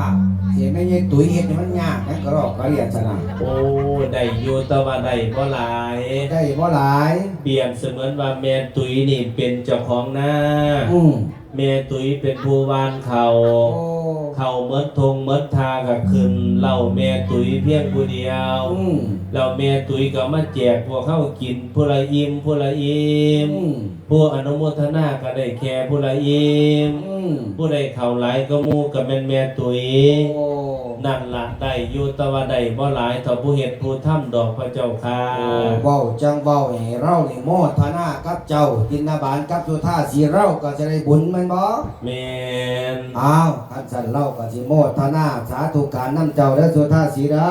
อะเสียไม่ใช่ตุ๋ยเห็ดนี่มันยากนะกระรอกกระเรียนชนะโอ้ได้อยู่แต่ว่าได้บ่หลาย ได้บ่หลาย เปรียบเสมือนว่าแม่ตุยนี่เป็นเจ้าของหน้าอืมแม่ตุยเป็นผู้วานเขา โอ้ เขาเมิดทงเมิดทาก็ขึ้นเหล่าแม่ตุยเพียงผู้เดียวอืมเราแม่ตุยก็มาแจกพวกเข้ากินผู้ละอิ่มผู้ละอิ่มอืมผู้อนุโมทนาก็ได้แค่ผู้ละอิ่มอืมผู้ใดเข้าหลายก็หมู่กับแม่นแม่ตุยโอ้ นั่นละได้อยู่แต่ว่าได้บ่หลายต่อผู้เฮ็ดผู้ทำดอกพระเจ้าค่ะเว้าจังเว้าให้เรานี่โมทนากับเจ้ากินนาบานกับสุธาสีเราก็จะได้บุญแมันบ่แม่นอ้าวคันสันเราก็สิโมทนาสาธุการนำเจ้าและสุธาสีดา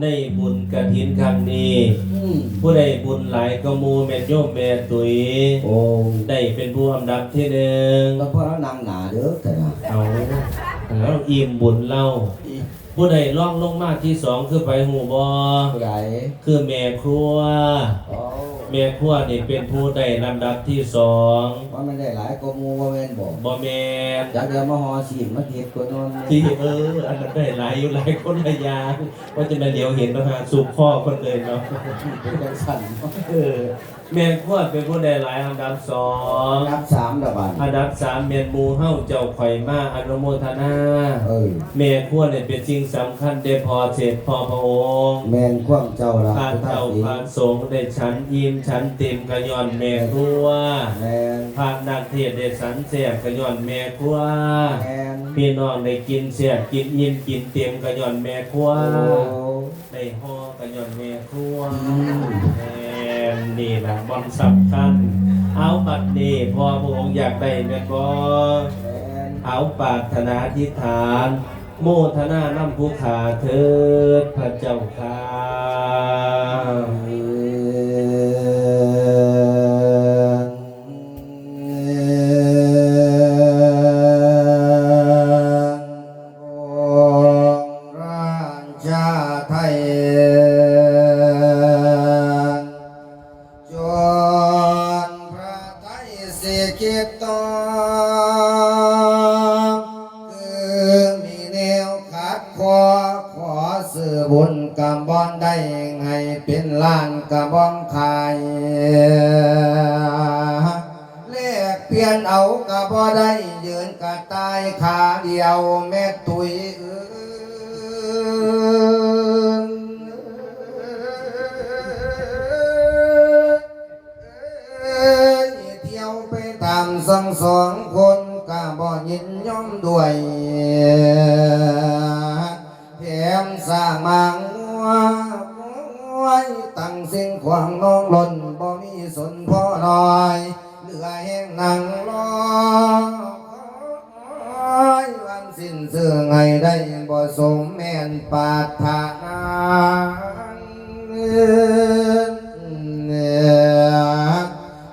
ในบุญกฐินครั้งนี้อืมผู้ใดบุญหลายก็หมู่แม่นโยมแม่ตุยโอ้ได้เป็นผู้อันดับที่หนึ่งก็เพราะเรานางหนาเด้อแต่ละเอาแล้วอิ่มบุญเล่า ผู้ใดล่องลงมาที่สองคือไปหูบอผู้ใดคือแม่ครัวโอ้แม่ครัวนี่เป็นผู้ได้ลำดับที่สองว่ามันได้หลายก็มูว่าแม่นบอกบ่แม่นจากเดี๋ยวมาหอสีมาเทียบกันนอนที่เอออันนั้นได้หลายอยู่หลายคนหลายอย่างว่าจะมาเดี๋ยวเห็นประธานสูบพ่อคนเลยเนาะเป็นจังสั่นเออแม่ครัวเป็นผู้ได้หลายอันดับสองนับสามระบาดอันดับสามเมียนหมูเฮ้าเจ้าข่อยมาอนุโมทนาเอ้ยแม่ครัวเนี่ยเป็นสิ่งสำคัญได้พอเสร็จพอพระองค์แม่นคว่ำเจ้าละพานสุธาเจ้าสีพานสงฆ์ได้ฉันยิ้มฉันเต็มกระยอนแม่ครัวแม่นพานนักเทศน์ได้สันเสียกระยอนแม่ครัวแม่นพี่น้องได้กินเสียกินยิ้มกินเต็มกระยอนแม่ครัวโอ้ได้ห่อกระยอนแม่ครัวอืมแม่นนี่แห ละบอนสำคัญ เอาบัดนี้พอพระองค์อยากได้แม่นบ่แม่นเอาปรารถนาทิฏฐาน โมทนาน้ำผู้ขาเถิดพระเจ้าค่ะ ล้ ตั้งสิ่งขวางน้องล้นบ่มีสนพ่อน้อยเหลือแห้งนั่งรอวันสิ้นเสื่อไงได้บ่สมแม่นปารถนา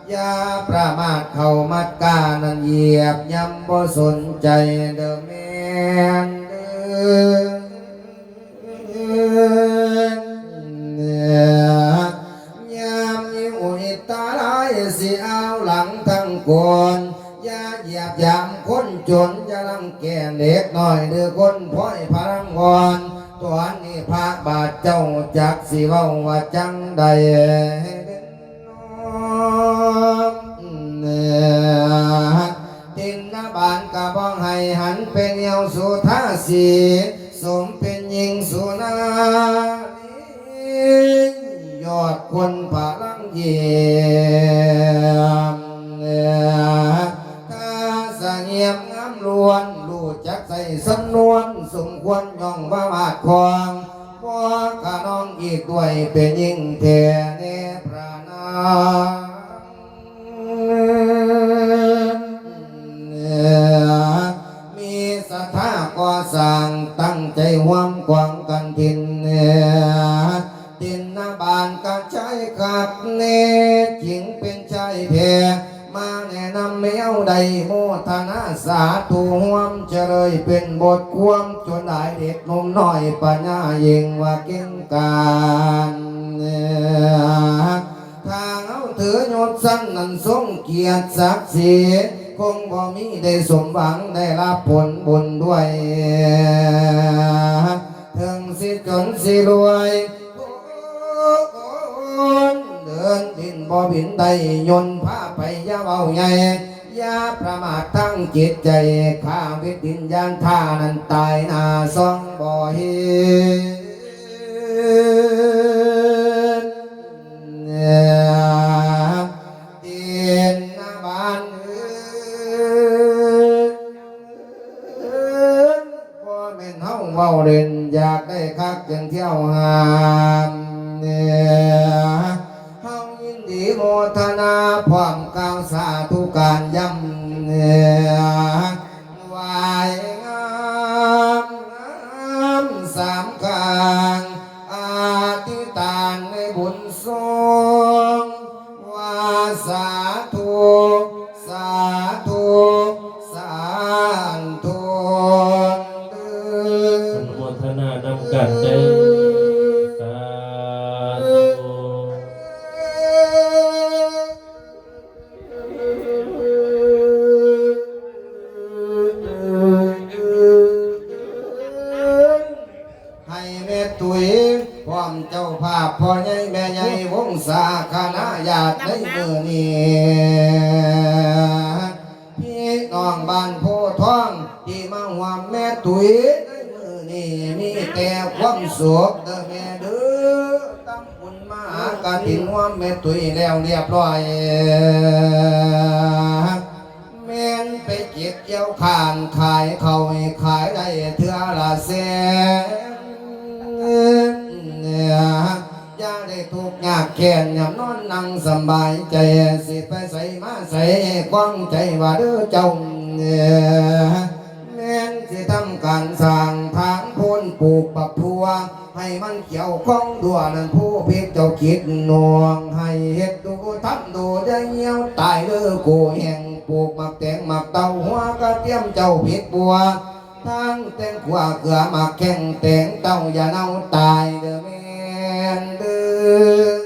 อย่าประมาทเข้ามัดกานันเหยียบย่ำบ่สนใจเด้อแม่นเสิเอาหลังทั้งกวนอย่าเหยียบย่ำคนจนอย่าลังแก่เด็กหน้อยเด้อคนพ้อยพลังงอนตัวนี้พระบาทเจ้าจักสิเว้าว่าจังใดตินนาบานกะบ้องให้หันเป็นเหี่ยวสุทาสีสมเป็นหญิงสุนารียอดคนพลัง เยถ้าสงเงียบงามล้วนรู้จักใส่สำนวนสมควรย่องว่ามาดควางพ่อกะน้องอีกด้วยเป็นยิ่งเทเนพระนา ยิงว่ากิ่งการทางเอาถือยศสั้นนั้นทรงเกียรติศักดิ์ศรีคงบ่มีได้สมหวังได้รับผลบุญด้วยถึงสิจนสิรวยเดินดินบ่บินได้ยนผ้าไปยาเบาใหญ่ อยาประมาททั้งจิตใจข้าวิตินยานท่านั้นตายนาซองบ่เห็นเตียนน้าบ้านเอิ้นบ่แม่นเฮาเว้าเล่นอยากได้คักจึงเที่ยวหามเนี่ย โมทนาพร้อมกลางสาธุการย่ำเนี่ย ความสุขเด้อแม่เด้อตั้งบุญมาหากาถินหวามแม่ตุ๋ยแล้วเรียบร้อยแม่นไปเก็บเกี่ยวขานขายเขาให้ขายได้เทื่อละแสนเนี่ยอย่าได้ทุกข์ยากแค้นอย่านอนนั่งสบายใจสิไปใส่มาใส่กว้างใจว่าเด้อเจ้าเนี่ยแม่นสิทำการสร้าง ปลูกปักทัว ให้มันเขียวข้องดัวนั้นผู้พิกเจ้าคิดนวง ให้เฮ็ดดูทำดูได้เหี่ยวตายเด้อกูแห่งปลูกหมักแตงหมักเต้าหัวกระเทียมเจ้าผิดบัวทางแตงขวาเกลือมักแข้งแตงเต้าอย่าเน่าตายเด้อแม่นเด้อ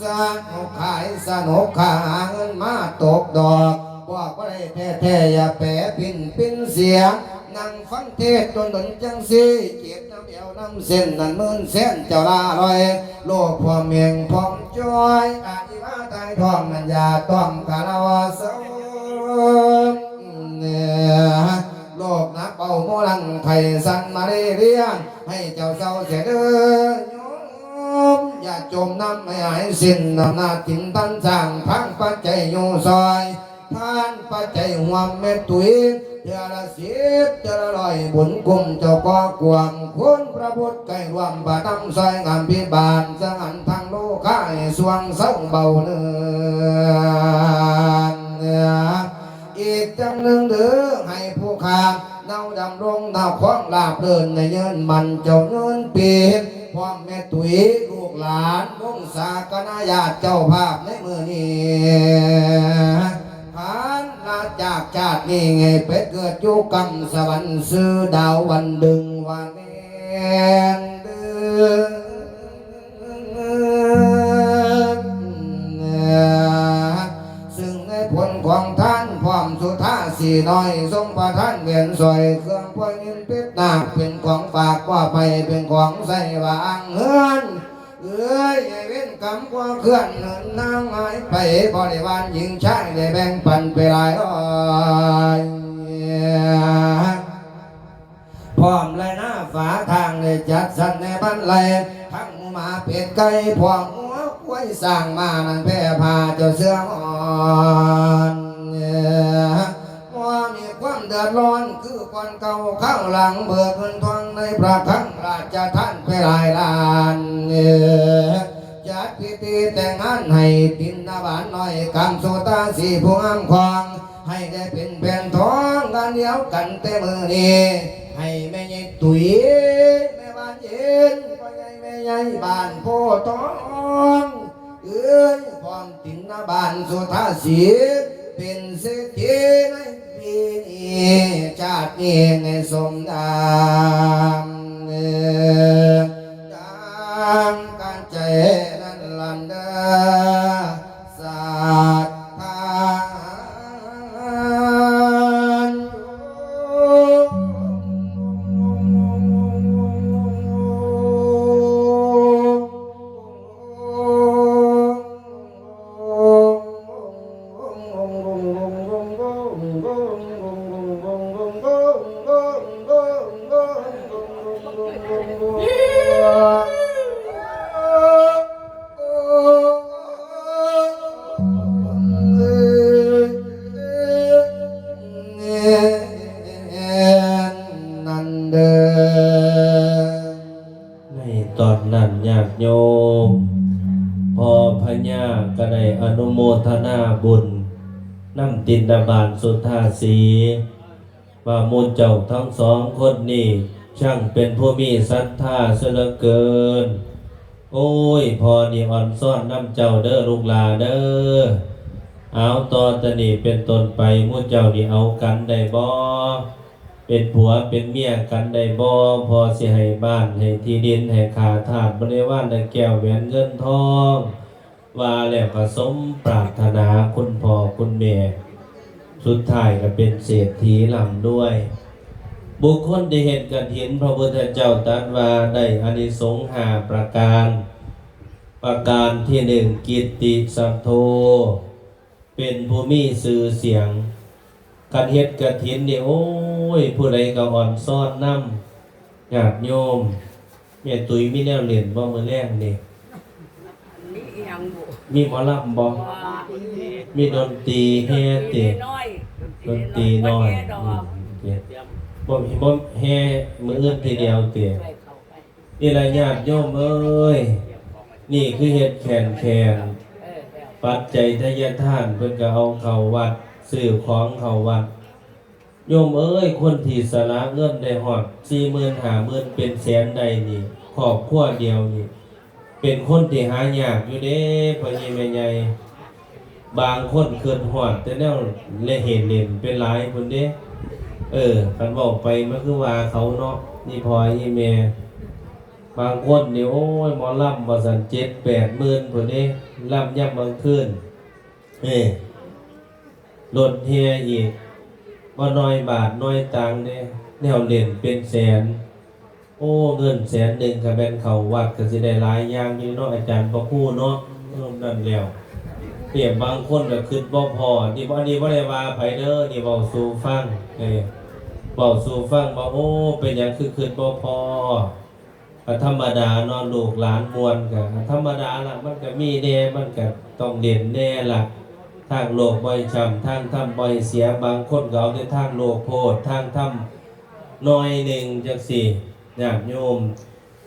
สนุกขายสนุกขาเงินมาตกดอก อกว่าได้แท้แท้ๆอย่าแปรปินปินเสียงนั่งฟังเทศจนดนจังสีเก็บน้ำเอวน้ำเส้นนั่นมื่นเส้นเจ้าลาลอยโลกพอเมียงพร้อมจอยอาจิมาตายทองนันยาต้องกาลาวาสเนี่ยโลกนักเบาโมลังไทยสันมาเรียง ให้เจ้าเศร้าเสียเด้ออย่าจมน้ำไม่หายสิ้นนำนาถิ่นทันสร้างพังปัจจัยอยู่ซอย ทานปัจจัยหัวเม็ดตุยเดือละสิบเดือละร้อยบุญกุมเจ้าก็กวางคุณพระพุทธไก่รวมบาตำซอยงานพิบาลสังอันทางโลกให้สวงเศร้าเบาเนื้ออีกจังหนึ่งเด้อให้ผู้ขาเนาดำรงดาคว้างลาบเดินในเยินมันเจ้าเงินปีพ่อแม่ตุยลูกหลานวงศาคณะญาติเจ้าภาพในมือนี้านลาจากชาตินี้ไงไปเกิดอยู่กำสวรรค์ซื้อดาววันดึงวันแนเด้อซึ่งในผลของท่านพร้อมสุทธาสีน้อยทรงประทานเวียนสวยเครื่องพวงินเพชรนาคเป็นของฝากว่าไปเป็นของใส่วางเฮือนเอ้ยไอ้เว้น กำกว่าเคลื่อนเหินนางหายไปบริวารหญิงชายได้แบ่งปันไปหลายร้อยพร้อมเลยหน้าฝาทางเลยจัดสรรในบ้านเลยทั้งมาเป็ดไก่พวงหัวไว้สร้างมานั่นแพ่พาเจ้าเสื้ออ่อนว่ามีความเดือดร้อนคือควันเก่าข้างหลังเบิกเงินทองในพระครั้งราชท่านไปหลายล้านจัดพิ ธีแต่งงานให้ตินนาบานน้อยกำโซตาสีผู้งามควางให้ได้เป็นแผ่นท้องกันเดียวกันแต่มือนี้ให้แม่ใหญ่ตุ๋ยแม่บ้านเย็นพ่อใหญ่แม่ใหญ่บ้านโพธิ์ทองเอ้ยความตินนาบานสุธาสีเป็นเศรษฐีในปีนี้ชาตินี้ในสมดามดังการใจ บุญน้ำตินดาบานสุทธาสีว่ามูลเจ้าทั้งสองคนนี้ช่างเป็นผู้มีศรัทธาเสลเกิน โอ้ย พอนี่อ่อนซ่อนน้ำเจ้าเด้อลูกลาเด้อเอาตอนตะนี่เป็นตนไปมู่เจ้านี่เอากันได้บ่เป็นผัวเป็นเมียกันได้บ่พอสิให้บ้านให้ที่ดินให้ขาทาสบริวารได้แก้วแหวนเงินทอง ว่าแล้วก็สมปรารถนาคุณพ่อคุณแม่สุดท้ายก็เป็นเศรษฐีลำด้วย บุคคลที่เห็นกันเห็นพระพุทธเจ้าตรัสว่าได้อานิสงส์หาประการ ประการที่หนึ่งกิตติสัทโธเป็นผู้มีสื่อเสียงกันเฮ็ดกระถินเนี่ยโอ้ย ผู้ใดก็อ่อนซ่อนน้ำญาติโยมแม่ตุยมีแนวเล่นบ่มือแรงนี่นี่ย บุมีหมอลำบ่ว่ามีดนตรีแฮ่ติน้อยดนตรีน้อยดออืกมเจ็ดบ่มีบ่แฮ่มื้ออื่นทีเดียวติไปเข้าไปนี่ล่ะญาติโยมเอ้ยนี่คือเฮ็ดแขนแขนเออแล้วปัจจัยทายทานเพิ่นก็เอาเข้าวัดซื้อของเข้าวัดโยมเอ้ยคนที่สละเงินได้ฮอด40,000 50,000เป็นแสนได้นี่ครอบครัวเดียวนี่ เป็นคนที่หายากอยู่เด้พ่อใหญ่แม่ใหญ่บางคนเกินฮอดแต่แนวเละเห็นเล่นเป็นหลายพุ่นเด้ เออคันเว้าไปมันคือว่าเขาเนาะนี่พ่ออีแม่บางคนเนี่โอ้ยหมอลำบ่สั่น7 8หมื่นพุ่นเด้ลำย่ำบางคืนเอ้รถเฮียอีกบ่น้อยบาทน้อยตังค์เด้แนวเล่นเป็นแสน อ้เงินแสนหนึ่งค่ะแม่นเขาวัดก็สิได้หลายอย่างอยู่เนาะอาจารย์บ่คู่เนาะนั่นแล้วเปรียบบางคนก็คิดบ่พอนี่บ่อันนี้บ่ได้ว่าไผเด้อนี่เว้าสู่ฟังเอ้เว้าสู่ฟังว่าโอ้เป็นหยังคือคิดบ่พอก็ธรรมดานาะลูกหลานมวลก็ธรรมดาล่ะมันก็มีแน่มันก็ต้องเด่นแน่ล่ะทางโลกบ่อยช้ำทางธรรมบ่อยเสียบางคนก็เอาแต่ทางโลกโพดทางธรรมน้อยหนึ่งจังซี่ ญาติโยม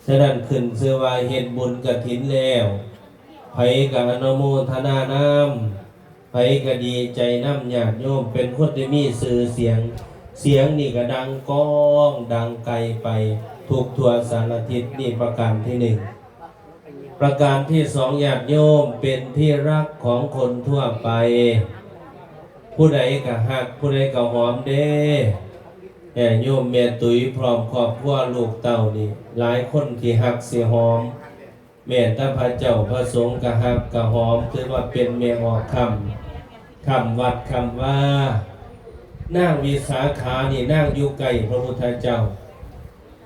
ฉะนั้นขึ้นเสื้อว่าเฮ็ดบุญกฐินแล้วไผกับอนุโมทนาน้ำไผก็ดีใจน้ำญาติโยมเป็นคนที่มีสื่อเสียง เสียงนี่ก็ดังก้องดังไกลไปทุกทั่วสารทิศนี่ประการที่หนึ่งประการที่สองญาติโยมเป็นที่รักของคนทั่วไป ผู้ใดก็หักผู้ใดก็หอมเด้ แม่โยมแม่ตุ้ยพร้อมครอบครัวลูกเต้านี่ หลายคนที่หักเสียหอม แม่ตาพระเจ้าพระสงฆ์กะหักกะหอมถือว่าเป็นแม่ออกคำคำวัดคำว่านั่งวิสาขานี่นั่งอยู่ไกลพระพุทธเจ้า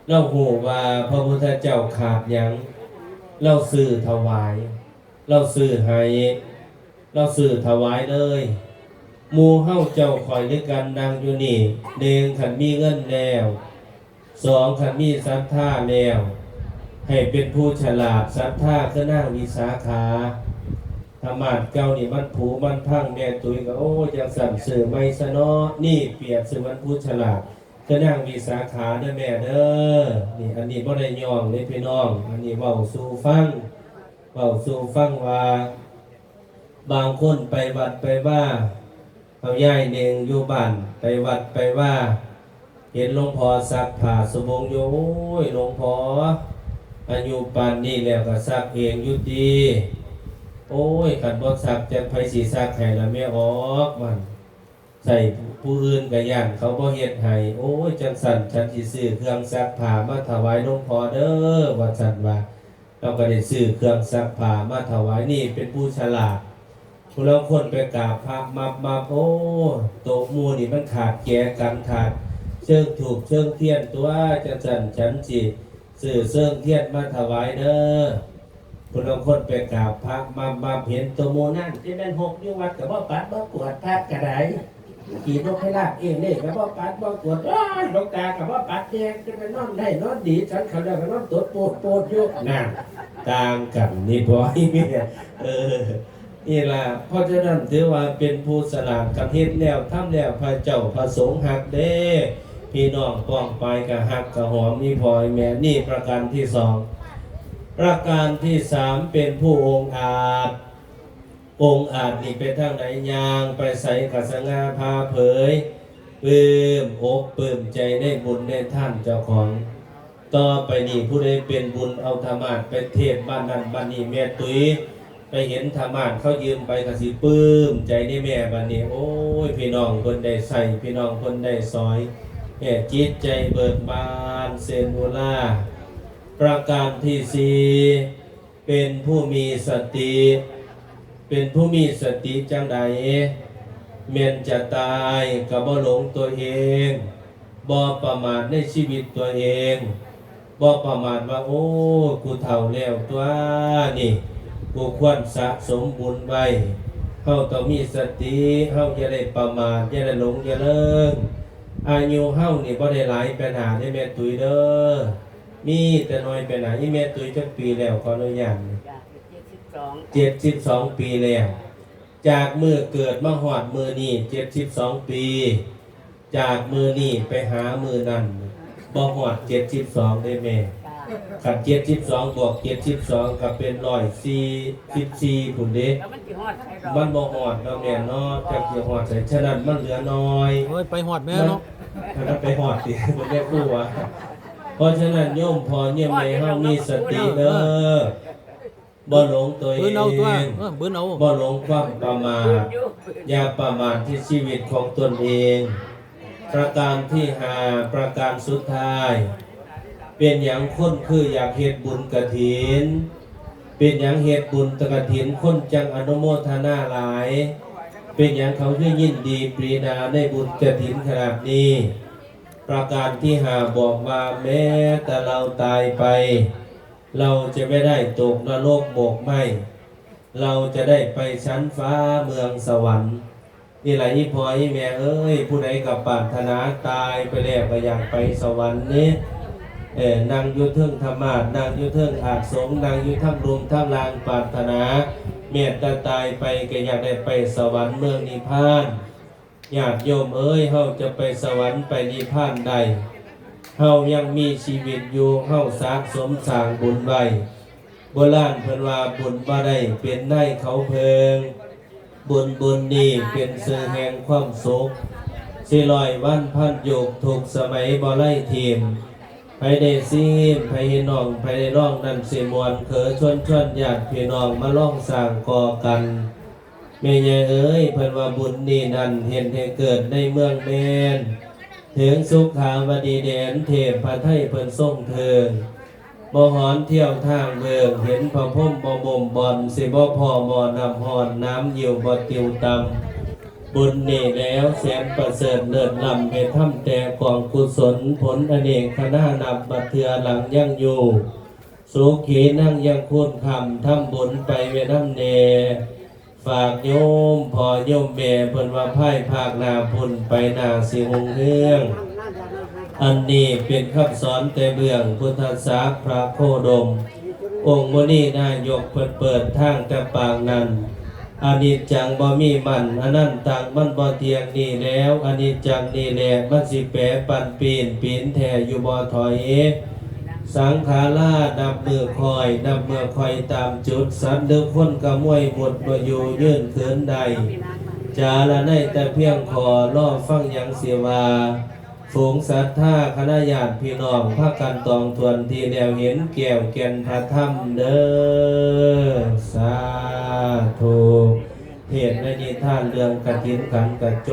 เราหูว่าพระพุทธเจ้าขาดยังเราสื่อถวาย เราสื่อให้ เราสื่อถวายเลย มูเฮาเจ้าคอยด้วยกันดังอยู่นี่หนึ่งขันมีเงินแล้วสองขันมีศรัทธาแล้ว ให้เป็นผู้ฉลาดศรัทธาคือนั่งวิสาขาธรรมาดเก่านี่มันผูมันพังแม่ตุยก็โอ้จังสั่นเสือไม่สนอนี่เปรียบสือมันผู้ฉลาดคือนั่งวิสาขาเด้อแม่เด้อนี่อันนี้บ่ได้ยองเลยพี่น้อง อันนี้เว้าสู่ฟังเว้าสู่ฟังว่า บางคนไปวัดไปว่า เอาย่ายเนงอยู่บ้านไปวัดไปว่า เห็นหลวงพ่อซักผ้าสบงอยู่โอ้ยหลวงพ่ออายุปานนี้แล้วก็ซักเองอยู่ดีโอ้ยขันบ่ซักจะไผสีซักให้ละแม่ออกมัน ใส่ผู้อื่นก็ย่านเขาบ่เฮ็ดให้โอ้ยจังสันฉันสิซื้อเครื่องซักผ้ามาถวายหลวงพ่อเด้อว่าซั่นว่าเราก็ได้ซื้อเครื่องซักผ้ามาถวายนี่เป็นผู้ฉลาด ผู้เราคนไปกราบพระมามาโอ้โตมูนี่มันขาดแก่กันขาดเชิงถูกเชิงเทียนตัวจะจันฉันจีสื่อเชิงเทียนมาถวายเด้อผู้เราคนไปกราบพระมามาเห็นตัวมูนั่นที่แม่นหกอยู่วัดกับว่าปัดบ่กวดพระกระไดขี่นกให้ลาบเองเนี่ยกับว่าปัดบ่กวดอ้ายลงตากับว่าปัดแดงจะไปนอนได้นอนดีฉันเขาได้ไปนอนตดโปดโปดอยู่นั่นต่างกันนี่พอให้เมียเออ นี่ล่ะเพราะฉะนั้นถือว่าเป็นผู้สลาดกันเฮ็ดแล้วทำแล้วพระเจ้าพระสงฆ์หักเด้พี่น้องป้องไปกับหักกับหอมนี่พลอยแม่นี่ประการที่สองประการที่สามเป็นผู้องอาจ องค์อาจนี่เป็นทางไหนยางไปใส่กัสงาพาเผยปลื้มอกปลื้มใจได้บุญได้ท่านเจ้าของ ต่อไปนี่ผู้ใดเป็นบุญเอาธรรมะไปเทศบ้านนั้นบ้านนี้แม่ตุ้ย ไปเห็นธรรมะเขายืมไปกระสิปลื้ม ใจนี่แม่บ้านนี้ โอ้ย พี่น้องคนได้ใส่พี่น้องคนได้ซอยแม่จิตใจเบิกบานเซนโอลาประการที่สีเป็นผู้มีสติ เป็นผู้มีสติจังใดเมียนจะตายกับบ่หลงตัวเองบ่ประมาทในชีวิตตัวเองบ่ประมาทว่าโอ้กูเฒ่าแล้วตัวนี่ กูควรสะสมบุญไว้เฮาต้องมีสติเฮาอย่าได้ประมาทอย่าได้หลงอย่าเลิงอายุเฮานี่บ่ได้หลายปัญหาได้แม่ตุยเด้อมีแต่น้อยปัญหาอีแม่ตุยจักปีแล้วขออนุญาตจ้ะเจ็ดสิบสองเจ็ดสิบสองปีแล้วจากมือเกิดมาหอดมือนี่เจ็ดสิบสองปี จากมือนี่ไปหามือนั่นบ่หอดเจ็ดสิบสองได้แม่ จ้ะขับเจ็ดสิบสองบวกเจ็ดสิบสองก็เป็นร้อยสี่สิบสี่ผุนเด้แล้วมันสิฮอดใครดอกมันบ่หอดแล้วแม่เนาะจากจะหอดใส่ฉะนั้นมันเหลือน้อยโอ้ยไปหอดแม่เนาะมันไปหอดสิผมเรียกผู้ว่าเพราะฉะนั้นโยมพอเยี่ยมในเฮามีสติเด้อบ่หลงตัวเอเบิ้นเอาตัวงเออเบิ้นเอาบ่หลงความประมาทอยู่อย่าประมาทที่ชีวิตของตนเอง ประการที่หาประการสุดท้าย เป็นอย่างคนคืออยากเฮ็ดบุญกระถิน เป็นอย่างเฮ็ดบุญตะกฐินคนจังอนุโมทนาหลาย เป็นอย่างเขาคือยินดีปรีดาได้บุญกระถินขนาดนี้ ประการที่หาบอกว่าแม้แต่เราตายไป เราจะไม่ได้ตกนรกโบกไหมเราจะได้ไปชั้นฟ้าเมืองสวรรค์นี่แหละอีพออีแม่เอ้ย ผู้ใดกับปรารถนาตายไปแล้วก็อยากไปสวรรค์นี้ เออนั่งยุทธเทิงธรรมาสนั่งยุทธเทิงอาจสงนั่งยุทธรรมรุมท่ามลางปรารถนา เมียตาตายไปก็อยากได้ไปสวรรค์เมืองนิพพานญาติโยมเอ้ยเฮาจะไปสวรรค์ไปนิพพานใดเฮายังมีชีวิตอยู่เฮาสะสมสร้างบุญไว้โบราณเพิ่นว่าบุญบ่ได้เป็นได้เขาเพิง บุญบุญนี่เป็นสื่อแห่งความสุขสิลอยวันพันยกถูกสมัยบ่ไล่ทีม ไปได้ซีมไปเห็นน้องไปได้ร้องนั่นสิมวนเขอชวนชวนญาติพี่น้องมาล่องสร้างก่อกันแม่ใหญ่เอ้ยเพิ่นว่าบุญนี่นั่นเห็นให้เกิดในเมืองแมนถึงสุขาวดีแดนเทพพระไทยเพิ่นทรงเทิงบ่หอนเที่ยวทางเมืองเห็นพระพรหมบ่บ่มบอนสิบ่พอหมอนำหอนน้ำเหี่ยวบ่ติวตำ บุญนี่แล้วแสนประเสริฐเลิศล้ำให้ำแต่กองกุศลผลอเนกคณะนับบัดเทือหลังยั่งอยู่สุขีนั่งยังคูนคำทำบุญไปเวน้ำเน ฝากโยมพอโยมแม่เพิ่นว่าไพ่ภาคนาพุนไปนาสิหงเฮือง อันนี้เป็นคำสอนแต่เบื้องพุทธศาสพระโคดม องค์มนีนายกเปิดเปิดทางแต่ปางนั้น อนิจจังบ่มีมันอันนั้นต่างมันบ่เทียงนี่แล้วอนิจจังนี่แหละมันสิแปรปันปีนปีนแท่อยู่บ่ถอยสังขารานับมือคอยนับมือคอยตามจุดสันเดือคนกระมวยหมดบ่อยู่ยื่นเขินใดจาละในแต่เพียงขอล่อฟังยังเสียว่า ฝูงสัทธาคณะญาติพี่น้องพากันตองทวนที่แนวเห็นแก้วแก่นพระธรรมเด้อสาธุเหตุในนิทานเรื่องกฐินกันกระจ